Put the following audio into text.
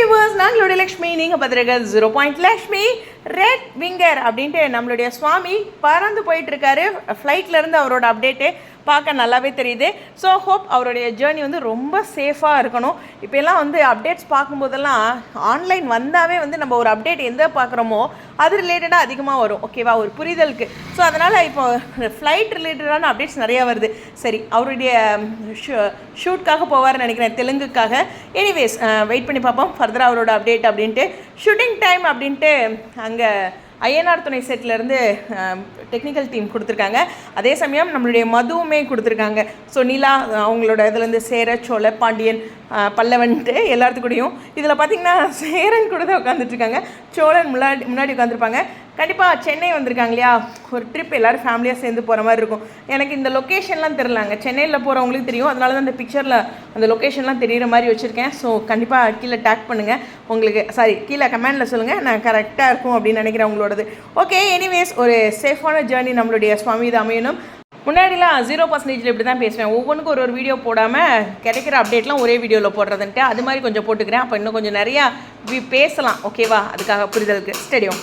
Viewers நாங்களுடைய Lakshmi. நீங்கள் பார்த்துருக்க zero point Lakshmi. Red winger அப்படின்ட்டு நம்மளுடைய சுவாமி பறந்து போயிட்டு இருக்காரு. ஃப்ளைட்ல இருந்து அவரோட அப்டேட்டு பார்க்க நல்லாவே தெரியுது. ஸோ ஹோப் அவருடைய ஜேர்னி வந்து ரொம்ப சேஃபாக இருக்கணும். இப்போ எல்லாம் வந்து அப்டேட்ஸ் பார்க்கும்போதெல்லாம் ஆன்லைன் வந்தாவே வந்து நம்ம ஒரு அப்டேட் எந்த பார்க்குறோமோ அது ரிலேட்டடாக அதிகமாக வரும். ஓகேவா ஒரு புரிதலுக்கு. ஸோ அதனால் இப்போ ஃப்ளைட் ரிலேட்டடான அப்டேட்ஸ் நிறையா வருது. சரி அவருடைய ஷூட்காக போவார்னு நினைக்கிறேன் தெலுங்குக்காக. எனிவேஸ் வெயிட் பண்ணி பார்ப்போம். ஃபர்தராக அவரோட அப்டேட் அப்படின்ட்டு. ஷூட்டிங் டைம் அப்படின்ட்டு அங்கே ஐஎன்ஆர் துணை செட்லேருந்து டெக்னிக்கல் டீம் கொடுத்துருக்காங்க. அதே சமயம் நம்மளுடைய மதுவுமே கொடுத்துருக்காங்க. ஸோ நிலா அவங்களோட இதுலேருந்து சேர சோழ பாண்டியன் பல்லவன்ட்டு எல்லாத்துக்கூடயும் இதில் பார்த்தீங்கன்னா சேரன் கூட தான் உட்காந்துட்ருக்காங்க சோழன் முன்னாடி முன்னாடி உட்காந்துருப்பாங்க கண்டிப்பாக சென்னை வந்திருக்காங்க இல்லையா? ஒரு ட்ரிப் எல்லோரும் ஃபேமிலியாக சேர்ந்து போகிற மாதிரி இருக்கும். எனக்கு இந்த லொக்கேஷன்லாம் தெரிலாங்க சென்னையில் போகிறவங்களுக்கு தெரியும். அதனால தான் இந்த பிக்சரில் அந்த லொக்கேஷன்லாம் தெரியிற மாதிரி வச்சுருக்கேன். ஸோ கண்டிப்பாக கீழே டேக் பண்ணுங்கள் உங்களுக்கு சாரி கீழே கமெண்டில் சொல்லுங்கள் நான் கரெக்டாக இருக்கும் அப்படின்னு நினைக்கிறேன் உங்களோடது. ஓகே எனிவேஸ் ஒரு சேஃபான ஜேர்னி நம்மளுடைய சுவாமி இது அமையணும். முன்னாடிலாம் ஜீரோ பர்சன்டேஜில் இப்படி தான் பேசுவேன். ஒவ்வொன்றுக்கும் ஒரு ஒரு வீடியோ போடாமல் கிடைக்கிற அப்டேட்லாம் ஒரே வீடியோவில் போடுறதுன்ட்டு அது மாதிரி கொஞ்சம் போட்டுக்கிறேன். அப்போ இன்னும் கொஞ்சம் நிறையா பேசலாம். ஓகேவா அதுக்காக புரிதலுக்கு. ஸ்டேடியம்